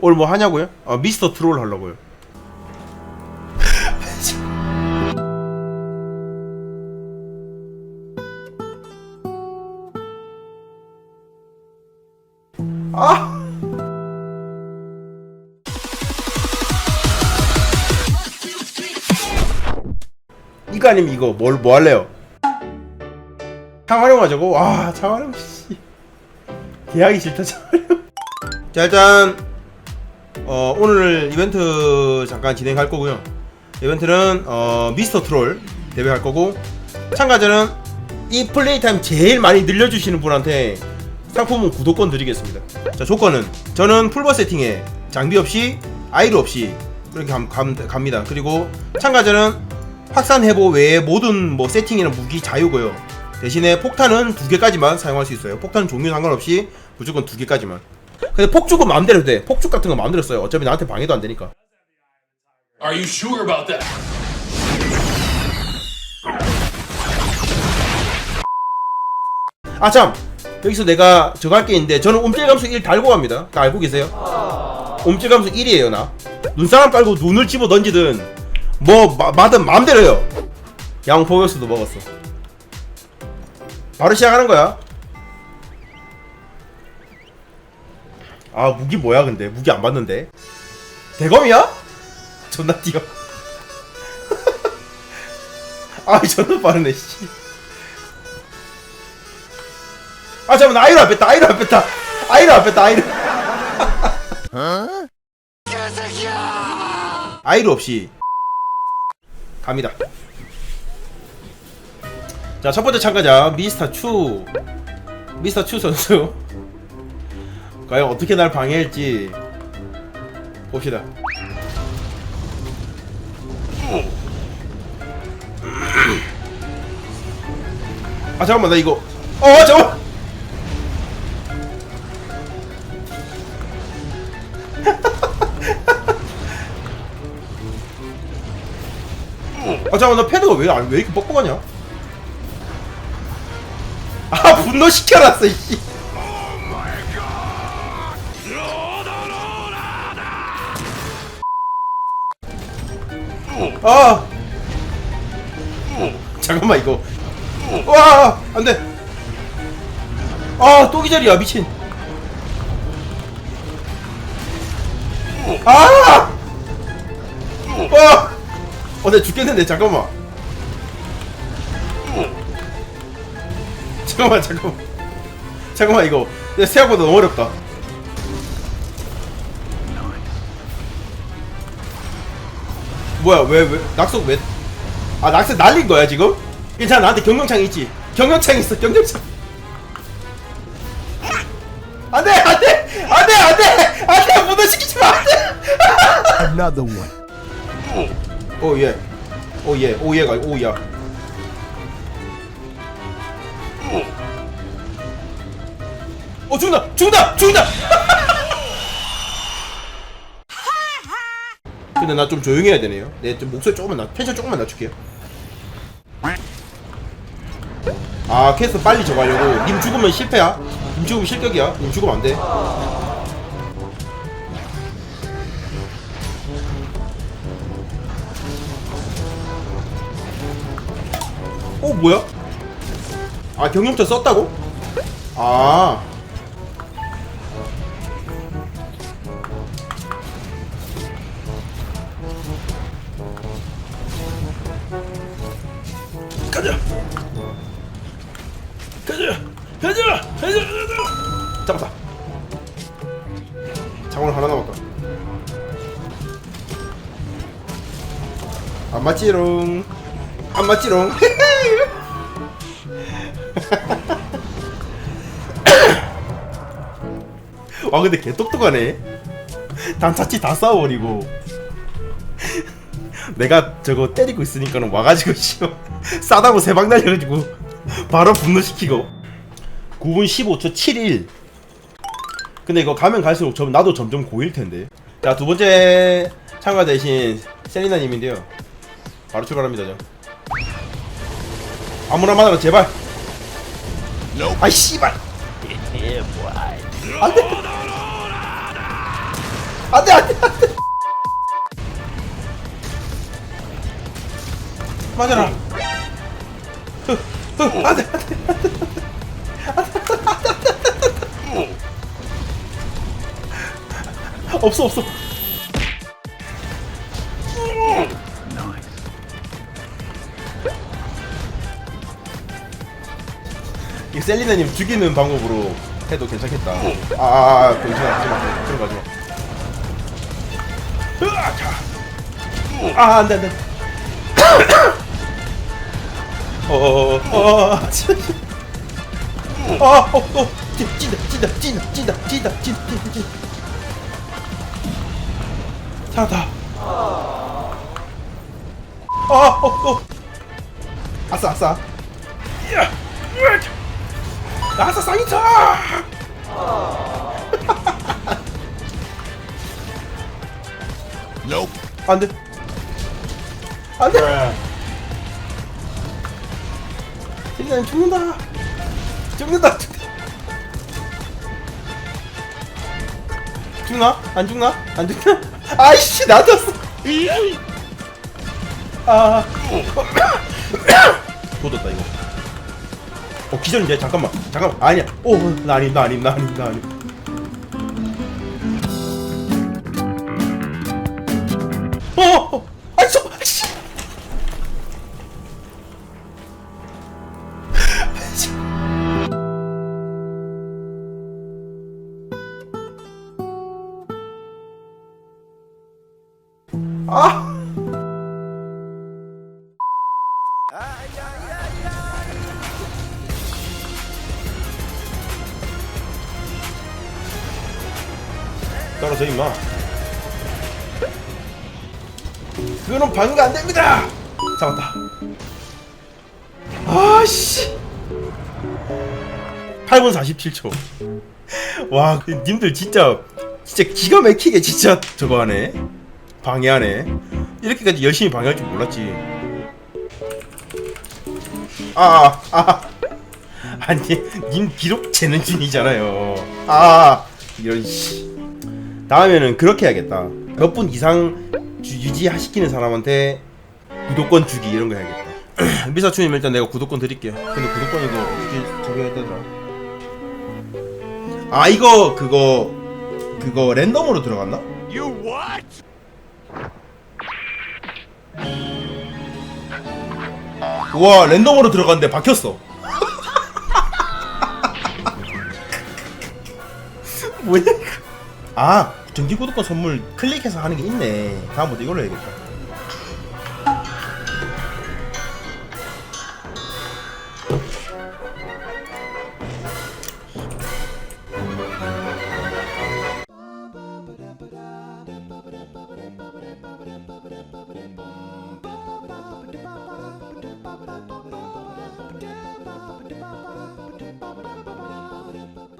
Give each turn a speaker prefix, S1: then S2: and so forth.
S1: 오늘 뭐 하냐고요? 어, 미스터 트롤 하려고요. 아! 이거 아니면 이거 뭘 뭐 할래요? 창활용하자고? 와 창활용 씨 계약이 싫다 창활용 자 일단 어, 오늘 이벤트 잠깐 진행할 거고요 이벤트는 어, 미스터 트롤 대회할 거고 참가자는 이 플레이 타임 제일 많이 늘려주시는 분한테 상품은 구독권 드리겠습니다 자 조건은 저는 풀버 세팅에 장비 없이 아이로 없이 그렇게 감, 감, 갑니다 그리고 참가자는 확산 해보 외에 모든 뭐 세팅이나 무기 자유고요. 대신에 폭탄은 두 개까지만 사용할 수 있어요. 폭탄 종류 상관없이 무조건 두 개까지만. 근데 폭죽은 마음대로 돼. 폭죽 같은 거 마음대로 써요. 어차피 나한테 방해도 안 되니까.
S2: Are you sure about that?
S1: 아 참. 여기서 내가 저거 할 게 있는데 저는 움찔감수 1 달고 갑니다. 다 알고 계세요? 움찔감수 1이에요 나. 눈사람 깔고 눈을 집어 던지든 뭐 마, 마든 마음대로요. 양포효수도 먹었어. 바로 시작하는 거야. 아 무기 뭐야 근데? 무기 안 봤는데? 대검이야? 존나 뛰어. 아 존나 빠르네 씨. 아 잠깐만 아이로 안 뺐다 아이로 안 뺐다. 아이로 안 뺐다 아이로 아이로 없이. 갑니다. 자 첫 번째 참가자 미스터 추. 미스터 추 선수 과연 어떻게 날 방해할지 봅시다. 아 잠깐만 나 이거. 어 잠깐만! 아 잠깐만 나 패드가 왜, 안- 왜 이렇게 뻑뻑하냐? 아 분노 시켜놨어 이씨 아 잠깐만 이거 와 안 돼 아 또 기절이야 미친 아 와! 어, 나 죽겠는데, 잠깐만. 잠깐만, 잠깐만. 잠깐만, 이거. 내 생각보다 너무 어렵다. 뭐야, 왜, 왜, 낙석 왜. 아, 낙석 날린 거야, 지금? 괜찮아, 나한테 경영창 있지? 경영창 있어, 경영창. 안 돼, 안 돼! 안 돼, 안 돼! 안 돼! 무너시키지 마! 안 돼!
S3: Another one.
S1: 오 예. 오 예. 오 예가 오야. 어 죽는다. 죽는다. 죽는다. 근데 나 좀 조용히 해야 되네요. 내 좀 목소리 조금만 나 텐션 조금만 낮출게요. 아 캐스 빨리 저거 하려고. 님 죽으면 실패야. 님 죽으면 실격이야. 님 죽으면 안 돼. 어 뭐야? 아 경영차 썼다고? 아 가자. 가자. 가자. 가자. 가자 잡았다. 장원 하나 남았다. 안 맞지롱. 안 맞지롱. 와 근데 개 똑똑하네. 단차치 다 싸워버리고 내가 저거 때리고 있으니까는 와가지고 씨발 싸다고 세 방 날려가지고 바로 분노시키고. 9분 15초 71 근데 이거 가면 갈수록 점, 나도 점점 고일 텐데. 자 두 번째 참가 대신 셀리나님인데요. 바로 출발합니다 저. 아무나 만나라 제발. 아이 씨발. 안돼. 안돼 안돼 안돼 맞아라 흐, 흐, 안돼 없어 없어 이 셀리나님 죽이는 방법으로 해도 괜찮겠다. 아, 아, 아 병신아, 하지마. 들어가지 마. 으아, 자. 아, 안 돼, 안 돼. 어, 어, 어, 어, 어. 아, 어, 어, 찐, 찐다, 찐다, 찐다, 찐다, 찐다, 찐다, 찐다, 찐다. 살았다. 아, 어, 어. 아싸, 아싸. 야. 나사 쌍이차!
S3: Nope.
S1: 안 돼. 안 돼. 일단 죽는다. 죽는다. 죽나? 안 죽나? 안 죽나? 아이씨, 왔어. 아. 도졌다, 이거. 어, 기절인데? 잠깐만. 잠깐만. 아니야. 오, 나 아님, 나 아님, 나 아님, 나 아님. 어! 아! 떨어져 임마 그거는 방해가 안 됩니다. 잡았다. 아씨. 8분 47초. 와, 그 님들 진짜 진짜 기가 막히게 진짜 저거 하네. 방해하네. 이렇게까지 열심히 방해할 줄 몰랐지. 아, 아. 아니, 님 기록 재는 중이잖아요. 아, 이런 씨. 다음에는 그렇게 해야겠다. 몇 분 이상 주- 유지시키는 사람한테 구독권 주기 이런 거 해야겠다. 미사추님 일단 내가 구독권 드릴게요. 근데 구독권 이거 저기 했다더라? 아 이거 그거 그거 랜덤으로 들어갔나?
S3: You what?
S1: 우와 랜덤으로 들어갔는데 박혔어. 이거? 아 정기 구독권 선물 클릭해서 하는 게 있네. 다음부터 이걸로 해야겠다.